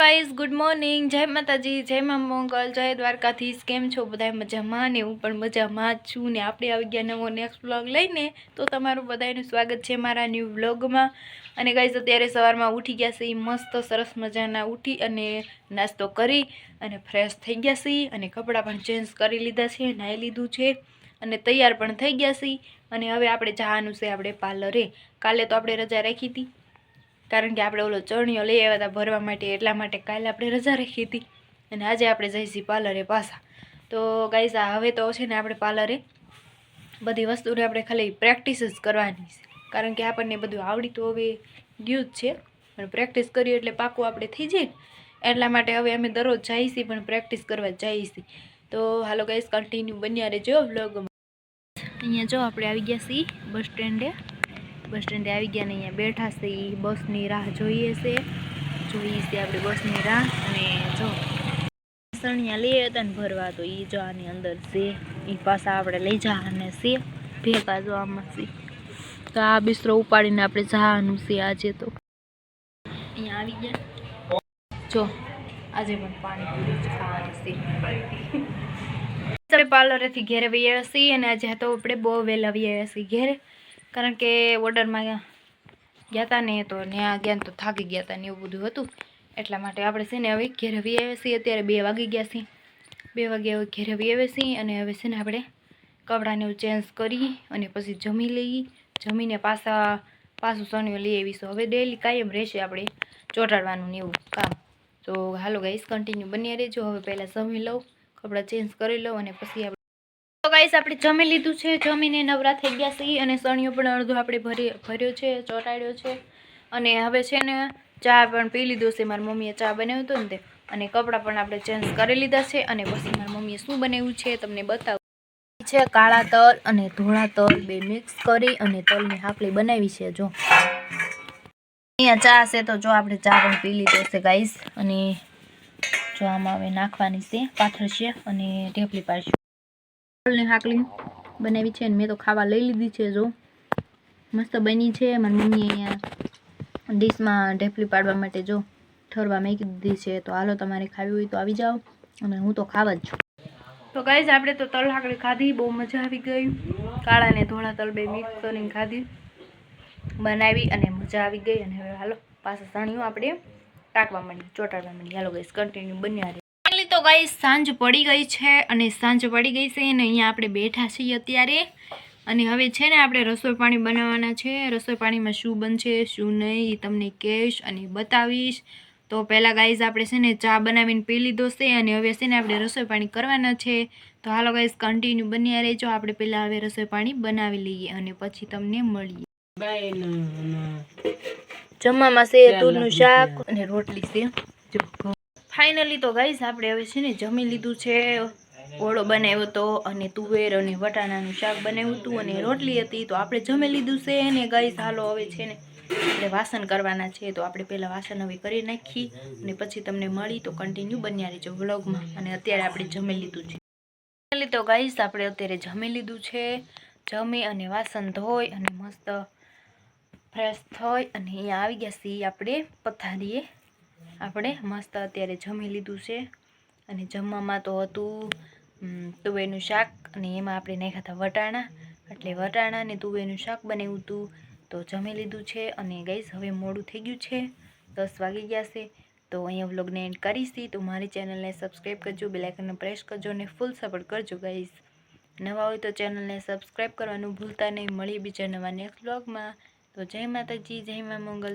Guys, good morning. જય માતાજી, જય મા મંગલ, જય દ્વારકાધીશ. કેમ છો બધા મજામાં ને હું પણ મજામાં જ છું ને આપણે આવી ગયા નવો નેક્સ્ટ વ્લોગ લઈને. તો તમારું બધાનું સ્વાગત છે મારા ન્યૂ વ્લોગમાં અને ગાઈઝ, અત્યારે સવારમાં ઉઠી ગયા છે મસ્ત સરસ મજાના ઉઠી અને નાસ્તો કરી અને ફ્રેશ થઈ ગયા છે અને કપડાં પણ ચેન્જ કરી લીધા છે, નાહી લીધું છે અને તૈયાર પણ થઈ ગયા છે અને હવે આપણે જવાનું છે આપણે પાર્લરે કાલે તો આપણે રજા રાખી હતી. કારણ કે આપણે ઓલો ચણિયો લઈ આવ્યા હતા ભરવા માટે, એટલા માટે કાલે આપણે રજા રાખી હતી. અને આજે આપણે જઈશું પાર્લરે પાછા. તો ગાઈઝ હવે તો છે ને આપણે પાર્લરે બધી વસ્તુને આપણે ખાલી પ્રેક્ટિસ જ કરવાની છે. કારણ કે આપણને બધું આવડી તો હવે ગયું જ છે. પણ પ્રેક્ટિસ કરીએ એટલે પાકું આપણે થઈ જાય. એટલા માટે હવે અમે દરરોજ જઈશી પણ પ્રેક્ટિસ કરવા જઈશી. તો હાલો ગાઈઝ કન્ટિન્યુ બન્યા રહેજો વ્લોગમાં અહીંયા જો આપણે આવી ગયા છીએ બસ સ્ટેન્ડે. બસ સ્ટેન્ડે આવી ગયા ને અહીંયા બેઠા છે એ બસની રાહ જોઈએ છે. જોઈએ છે આપણે બસની રાહ અને જો સણિયા લઈ હતા ને ભરવા, તો એ જો આની અંદર છે. એ પાછા આપણે લઈ જવાના છે, ભેગા જો આમાં છે. તો આ બિસ્તરો ઉપાડીને આપણે જવાનું છે આજે તો. અહીંયા આવી ગયા. જો, આજે પણ પાણીપુરી જ ખાવાની છે. પાર્લરેથી ઘેર વૈયા છીએ અને આજે તો આપણે બહુ વહેલા વૈયા છીએ ઘેરે. કારણ કે ઓર્ડરમાં ગયા હતા ને તો ત્યાં ગયા ને તો થાકી ગયા હતા ને એવું બધું હતું. એટલા માટે આપણે છે ને હવે ઘેર આવી આવ્યા છીએ. અત્યારે બે વાગી ગયા છીએ. બે વાગે હવે ઘેર આવી આવ્યા છીએ અને હવે છે ને આપણે કપડાને એવું ચેન્જ કરી અને પછી જમી લઈએ. જમીને પાછા પાછું સણિયો લઈ આવીશું. હવે ડેલી કાયમ રહેશે આપણે ચોંટાડવાનું ને એવું કામ. તો હાલો ગાઈસ કન્ટિન્યુ બન્યા રહેજો. હવે પહેલાં જમી લઉં, કપડાં ચેન્જ કરી લઉં અને પછી ગાઈસ આપણે જમી લીધું છે. જમીને નવરા થઈ ગયા છીએ અને સણિયો પણ અડધો આપણે ભરી ભર્યો છે, ચોટાડ્યો છે. અને હવે છે ને ચા પણ પી લીધો છે. મારી મમ્મીએ ચા બનાવ્યું હતું ને તે. અને કપડાં પણ આપણે ચેન્જ કરી લીધા છે. અને પછી મારી મમ્મીએ શું બનાવ્યું છે તમને બતાવું. છે કાળા તલ અને ધોળા તલ બે મિક્સ કરી અને તલની હાકલી બનાવી છે, જો. અહીંયા ચા છે તો જો આપણે ચા પણ પી લીધો છે ગાઈસ અને જો આમાં હવે નાખવાની છે પાથર છે અને ઢેપલી પાડશું. તલની હાકલી બનાવી છે અને મેં તો ખાવા લઈ લીધી છે, જો. મસ્ત બની છે. મારી મમ્મીએ અહીંયા ડીશમાં ઢેફલી પાડવા માટે જો ઠરવા મેકી દીધી છે. તો હાલો, તમારે ખાવી હોય તો આવી જાઓ અને હું તો ખાવા જ છું. તો ગાઈઝ, આપણે તો તલ હાકડી ખાધી, બહુ મજા આવી ગઈ. કાળા ને ધોળા તલ બે મિક્સ કરીને ખાધી. બનાવી અને મજા આવી ગઈ. અને હવે હાલો, પાછા સાણ્યું આપણે ટાંકવા માંડી ચોટાડવા માંડી હાલો ગાઈઝ કન્ટિન્યુ બન્યા તો ગાઈઝ સાંજ પડી ગઈ છે અને સાંજ પડી ગઈ છે અને અહીંયા આપણે બેઠા છીએ અત્યારે. અને હવે છે ને આપણે રસોઈ પાણી બનાવવાના છે. રસોઈ પાણીમાં શું બનશે શું નહીં એ તમને કહીશ અને બતાવીશ. તો પહેલાં ગાઈઝ આપણે છે ને ચા બનાવીને પી લીધો છે અને હવે છે ને આપણે રસોઈ પાણી કરવાના છે. તો હાલો ગાઈઝ કન્ટિન્યુ બન્યા રહેજો. આપણે પહેલાં હવે રસોઈ પાણી બનાવી લઈએ અને પછી તમને મળીએ. જમવામાં છે તુરનું શાક અને રોટલી છે. જો ફાઇનલી તો ગાઈઝ આપણે હવે છે ને જમી લીધું છે. ઓળો બનાવ્યો હતો અને તુવેર અને વટાણાનું શાક બનાવ્યું હતું અને રોટલી હતી. તો આપણે જમી લીધું છે અને ગાઈઝ હાલો હવે છે ને આપણે વાસણ કરવાના છે. તો આપણે પહેલાં વાસણ હવે કરી નાખી અને પછી તમને મળી તો કન્ટિન્યુ બન્યા રહેજો વ્લોગમાં અને અત્યારે આપણે જમી લીધું છે. ફાઇનલી તો ગાઈઝ આપણે અત્યારે જમી લીધું છે. જમી અને વાસણ ધોઈ અને મસ્ત ફ્રેશ થઈ અને અહીંયા આવી ગયા છીએ આપણે પથારીએ. આપણે મસ્ત અત્યારે જમી લીધું છે. અને જમવામાં તો હતું તુવેનું શાક અને એમાં આપણે નાખ્યા હતા વટાણા. એટલે વટાણા અને તુવેરનું શાક બનાવ્યું હતું. તો જમી લીધું છે અને ગઈશ હવે મોડું થઈ ગયું છે. દસ વાગી ગયા છે. તો અહીંયા વ્લોગને એન્ડ કરીશી તો મારી ચેનલને સબસ્ક્રાઈબ કરજો બેલાઇકનને પ્રેસ કરજો અને ફૂલ સપોર્ટ કરજો ગઈશ નવા હોય તો ચેનલને સબસ્ક્રાઈબ કરવાનું ભૂલતા નહીં. મળીએ બીજા નવા નેક્સ્ટ વ્લોગમાં. તો જય માતાજી, જય મા મંગલ